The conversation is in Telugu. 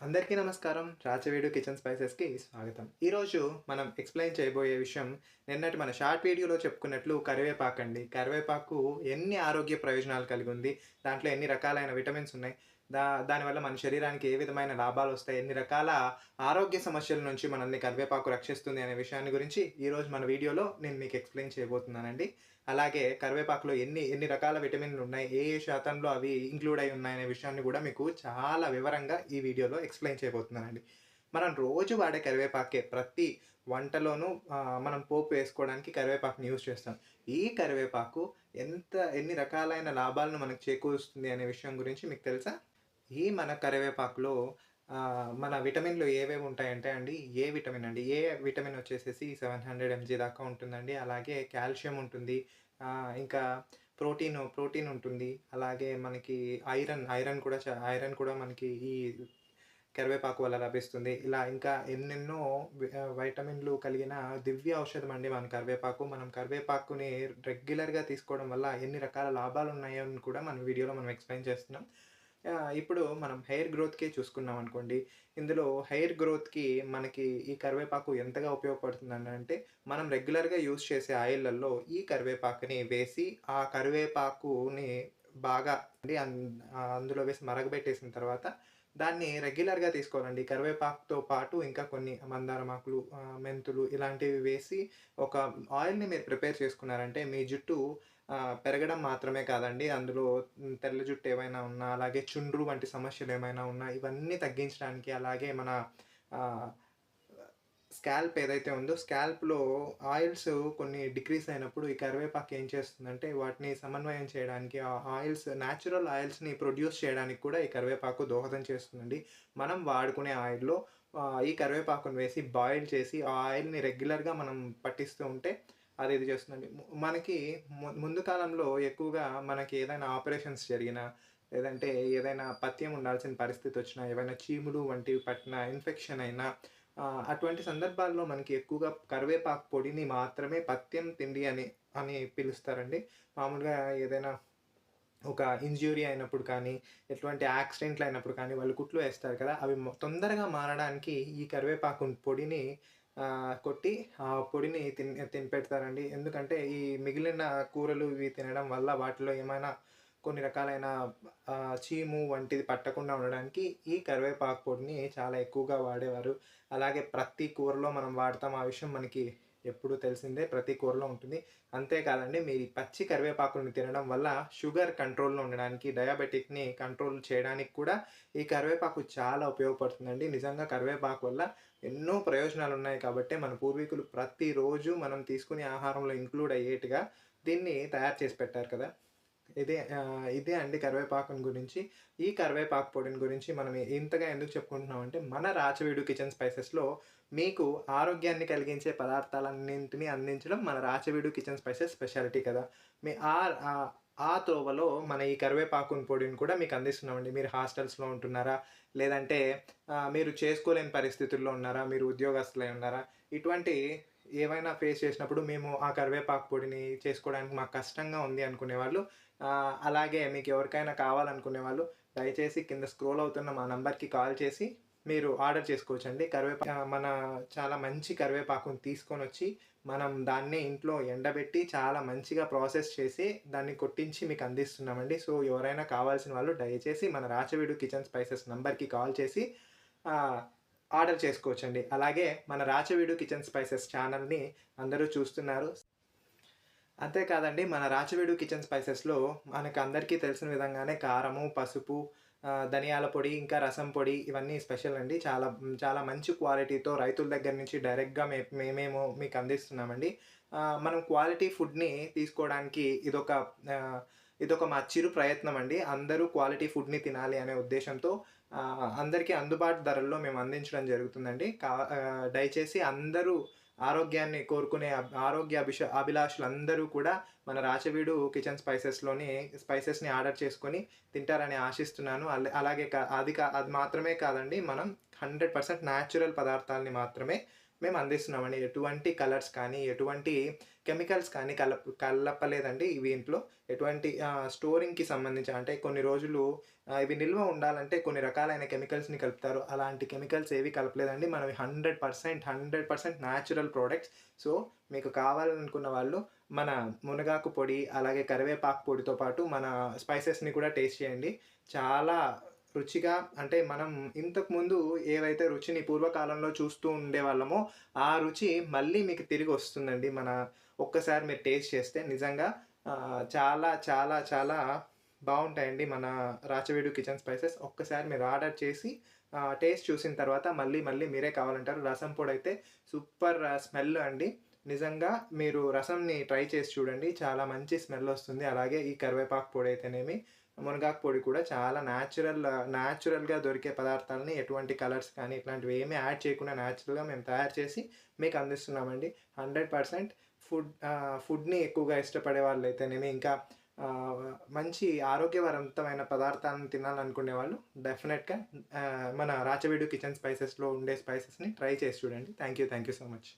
అందరికీ నమస్కారం. రాచవేడు కిచెన్ స్పైసెస్కి స్వాగతం. ఈరోజు మనం ఎక్స్ప్లెయిన్ చేయబోయే విషయం నిన్నటి మన షార్ట్ వీడియోలో చెప్పుకున్నట్లు కరివేపాకు అండి కరివేపాకు ఎన్ని ఆరోగ్య ప్రయోజనాలు కలిగి ఉంది? దాంట్లో ఎన్ని రకాలైన విటమిన్స్ ఉన్నాయి? దా దానివల్ల మన శరీరానికి ఏ విధమైన లాభాలు వస్తాయి ఎన్ని రకాల ఆరోగ్య సమస్యల నుంచి మనల్ని కరివేపాకు రక్షిస్తుంది అనే విషయాన్ని గురించి ఈరోజు మన వీడియోలో నేను మీకు ఎక్స్ప్లెయిన్ చేయబోతున్నానండి. అలాగే కరివేపాకులో ఎన్ని ఎన్ని రకాల విటమిన్లు ఉన్నాయి ఏ ఏ శాతంలో అవి ఇంక్లూడ్ అయి ఉన్నాయనే విషయాన్ని కూడా మీకు చాలా వివరంగా ఈ వీడియోలో ఎక్స్ప్లెయిన్ చేయబోతున్నానండి. మనం రోజు వాడే కరివేపాకే ప్రతి వంటలోనూ మనం పోపు వేసుకోవడానికి కరివేపాకుని యూజ్ చేస్తాం. ఈ కరివేపాకు ఎంత ఎన్ని రకాలైన లాభాలను మనకు చేకూరుస్తుంది అనే విషయం గురించి మీకు తెలుసా? ఈ మన కరివేపాకులో మన విటమిన్లు ఏవేవి ఉంటాయంటే అండి ఏ విటమిన్ అండి ఏ విటమిన్ వచ్చేసేసి సెవెన్ హండ్రెడ్ ఎంజీ దాకా ఉంటుందండి. అలాగే కాల్షియం ఉంటుంది. ఇంకా ప్రోటీన్ ప్రోటీన్ ఉంటుంది. అలాగే మనకి ఐరన్ ఐరన్ కూడా చా- ఐరన్ కూడా మనకి ఈ కరివేపాకు వల్ల లభిస్తుంది. ఇలా ఇంకా ఎన్నెన్నో వైటమిన్లు కలిగిన దివ్య ఔషధం అండి మన కరివేపాకు. మనం కరివేపాకుని రెగ్యులర్గా తీసుకోవడం వల్ల ఎన్ని రకాల లాభాలు ఉన్నాయో అని కూడా మన వీడియోలో మనం ఎక్స్ప్లెయిన్ చేస్తున్నాం. ఇప్పుడు మనం హెయిర్ గ్రోత్కే చూసుకున్నాం అనుకోండి ఇందులో హెయిర్ గ్రోత్కి మనకి ఈ కరివేపాకు ఎంతగా ఉపయోగపడుతుంది అంటే మనం రెగ్యులర్గా యూస్ చేసే ఆయిల్లలో ఈ కరివేపాకుని వేసి ఆ కరివేపాకుని బాగా అండి అన్- అందులో వేసి మరగబెట్టేసిన తర్వాత దాన్ని రెగ్యులర్గా తీసుకోవాలండి. కరివేపాకుతో పాటు ఇంకా కొన్ని మందారమాకులు మెంతులు ఇలాంటివి వేసి ఒక ఆయిల్ని మీరు ప్రిపేర్ చేసుకున్నారంటే మీ జుట్టు పెరగడం మాత్రమే కాదండి. అందులో తెల్ల జుట్టు ఏమైనా ఉన్నా అలాగే చుండ్రు వంటి సమస్యలు ఏమైనా ఉన్నా ఇవన్నీ తగ్గించడానికి అలాగే మన స్కాల్ప్ ఏదైతే ఉందో స్కాల్ప్లో ఆయిల్స్ కొన్ని డిక్రీస్ అయినప్పుడు ఈ కరివేపాకు ఏం చేస్తుందంటే వాటిని సమన్వయం చేయడానికి ఆ ఆయిల్స్ న్యాచురల్ ఆయిల్స్ని ప్రొడ్యూస్ చేయడానికి కూడా ఈ కరివేపాకు దోహదం చేస్తుందండి. మనం వాడుకునే ఆయిల్లో ఈ కరివేపాకును వేసి బాయిల్ చేసి ఆ ఆయిల్ని రెగ్యులర్గా మనం పట్టిస్తూ ఉంటే అది ఇది చేస్తుందండి. మనకి ముందు కాలంలో ఎక్కువగా మనకి ఏదైనా ఆపరేషన్స్ జరిగినా లేదంటే ఏదైనా పథ్యం ఉండాల్సిన పరిస్థితి వచ్చినా ఏవైనా చీములు వంటివి పట్టిన ఇన్ఫెక్షన్ అయినా అటువంటి సందర్భాల్లో మనకి ఎక్కువగా కరివేపాకు పొడిని మాత్రమే పత్యం తిండి అని అని పిలుస్తారండి. మామూలుగా ఏదైనా ఒక ఇంజ్యూరీ అయినప్పుడు కానీ ఎటువంటి యాక్సిడెంట్లు అయినప్పుడు కానీ వాళ్ళు కుట్లు వేస్తారు కదా అవి తొందరగా మారడానికి ఈ కరివేపాకు పొడిని కొట్టి ఆ పొడిని తిన్ తినిపెడతారండి. ఎందుకంటే ఈ మిగిలిన కూరలు ఇవి తినడం వల్ల వాటిలో ఏమైనా కొన్ని రకాలైన చీము వంటిది పట్టకుండా ఉండడానికి ఈ కరివేపాకు పొడిని చాలా ఎక్కువగా వాడేవారు. అలాగే ప్రతి కూరలో మనం వాడతాం. ఆ విషయం మనకి ఎప్పుడు తెలిసిందే. ప్రతి కూరలో ఉంటుంది. అంతేకాదండి మీరు పచ్చి కరివేపాకుని తినడం వల్ల షుగర్ కంట్రోల్లో ఉండడానికి డయాబెటిక్ని కంట్రోల్ చేయడానికి కూడా ఈ కరివేపాకు చాలా ఉపయోగపడుతుందండి. నిజంగా కరివేపాకు వల్ల ఎన్నో ప్రయోజనాలు ఉన్నాయి కాబట్టి మన పూర్వీకులు ప్రతిరోజు మనం తీసుకునే ఆహారంలో ఇంక్లూడ్ అయ్యేట్టుగా దీన్ని తయారు చేసి పెట్టారు కదా. ఇదే ఇదే అండి కరివేపాకుని గురించి. ఈ కరివేపాకు పొడిని గురించి మనం ఇంతగా ఎందుకు చెప్పుకుంటున్నాం అంటే మన రాచవీడు కిచెన్ స్పైసెస్లో మీకు ఆరోగ్యాన్ని కలిగించే పదార్థాలన్నింటినీ అందించడం మన రాచవీడు కిచెన్ స్పైసెస్ స్పెషాలిటీ కదా. మీ ఆ ఆ- త్రోవలో తోవలో మన ఈ కరివేపాకుని పొడిని కూడా మీకు అందిస్తున్నామండి. మీరు హాస్టల్స్లో ఉంటున్నారా? లేదంటే మీరు చేసుకోలేని పరిస్థితుల్లో ఉన్నారా? మీరు ఉద్యోగస్తులై ఉన్నారా? ఇటువంటి ఏవైనా ఫేస్ చేసినప్పుడు మేము ఆ కరివేపాకు పొడిని చేసుకోవడానికి మాకు కష్టంగా ఉంది అనుకునే వాళ్ళు అలాగే మీకు ఎవరికైనా కావాలనుకునే వాళ్ళు దయచేసి కింద స్క్రోల్ అవుతున్న మా నంబర్కి కాల్ చేసి మీరు ఆర్డర్ చేసుకోవచ్చండి. కరివేపా మన చాలా మంచి కరివేపాకుని తీసుకొని వచ్చి మనం దాన్ని ఇంట్లో ఎండబెట్టి చాలా మంచిగా ప్రాసెస్ చేసి దాన్ని కొట్టించి మీకు అందిస్తున్నామండి. సో ఎవరైనా కావాల్సిన వాళ్ళు దయచేసి మన రాచవీడు కిచెన్ స్పైసెస్ నంబర్కి కాల్ చేసి ఆర్డర్ చేసుకోవచ్చండి. అలాగే మన రాచవీడు కిచెన్ స్పైసెస్ ఛానల్ని అందరూ చూస్తున్నారు. అంతేకాదండి మన రాచవీడు కిచెన్ స్పైసెస్లో మనకు అందరికీ తెలిసిన విధంగానే కారము పసుపు ధనియాల పొడి ఇంకా రసం పొడి ఇవన్నీ స్పెషల్ అండి. చాలా చాలా మంచి క్వాలిటీతో రైతుల దగ్గర నుంచి డైరెక్ట్గా మే మేమేమో మీకు అందిస్తున్నామండి. మనం క్వాలిటీ ఫుడ్ని తీసుకోవడానికి ఇదొక ఇదొక మా చిరు ప్రయత్నం అండి. అందరూ క్వాలిటీ ఫుడ్ని తినాలి అనే ఉద్దేశంతో అందరికీ అందుబాటు ధరల్లో మేము అందించడం జరుగుతుందండి. కా దయచేసి అందరూ ఆరోగ్యాన్ని కోరుకునే ఆరోగ్య అభిష అభిలాషులు అందరూ కూడా మన రాచవీడు కిచెన్ స్పైసెస్లోని స్పైసెస్ని ఆర్డర్ చేసుకొని తింటారని ఆశిస్తున్నాను. అలాగే కా- అది కా అది మాత్రమే కాదండి మనం హండ్రెడ్ పర్సెంట్ న్యాచురల్ పదార్థాలని మాత్రమే మేము అందిస్తున్నామండి. ఎటువంటి కలర్స్ కానీ, ఎటువంటి కెమికల్స్ కానీ కలప కలపలేదండి ఇవి ఇంట్లో ఎటువంటి స్టోరింగ్‌కి సంబంధించి అంటే కొన్ని రోజులు ఇవి నిల్వ ఉండాలంటే కొన్ని రకాలైన కెమికల్స్‌ని కలుపుతారు. అలాంటి కెమికల్స్ ఏవి కలపలేదండి. మనవి 100% 100% న్యాచురల్ ప్రొడక్ట్స్. సో, మీకు కావాలనుకున్న వాళ్ళు మన మునగాకు పొడి, అలాగే కరివేపాకు పొడితో పాటు మన స్పైసెస్‌ని కూడా టేస్ట్ చేయండి. చాలా రుచిగా అంటే మనం ఇంతకుముందు ఏవైతే రుచిని పూర్వకాలంలో చూస్తూ ఉండేవాళ్ళమో, ఆ రుచి మళ్ళీ మీకు తిరిగి వస్తుందండి మన ఒక్కసారి మీరు టేస్ట్ చేస్తే నిజంగా చాలా చాలా చాలా బాగుంటాయండి మన రాచవేడు కిచెన్ స్పైసెస్. ఒక్కసారి మీరు ఆర్డర్ చేసి టేస్ట్ చూసిన తర్వాత మళ్ళీ మళ్ళీ మీరే కావాలంటారు. రసం పొడి అయితే సూపర్ స్మెల్ అండి. నిజంగా మీరు రసంని ట్రై చేసి చూడండి. చాలా మంచి స్మెల్ వస్తుంది. అలాగే ఈ కరివేపాకు పొడి అయితేనేమి మునగాకు పొడి కూడా చాలా న్యాచురల్ న్యాచురల్‌గా దొరికే పదార్థాలని ఎటువంటి కలర్స్ కానీ ఇట్లాంటివి ఏమీ యాడ్ చేయకుండా న్యాచురల్‌గా మేము తయారు చేసి మీకు అందిస్తున్నామండి. 100% ఫుడ్ ఫుడ్‌ని ఎక్కువగా ఇష్టపడే వాళ్ళు అయితేనేమి ఇంకా మంచి ఆరోగ్యవంతమైన పదార్థాలను తినాలనుకునే వాళ్ళు డెఫినెట్‌గా మన రాచవీడు కిచెన్ స్పైసెస్‌లో ఉండే స్పైసెస్‌ని ట్రై చేసి చూడండి. Thank you. Thank you so much.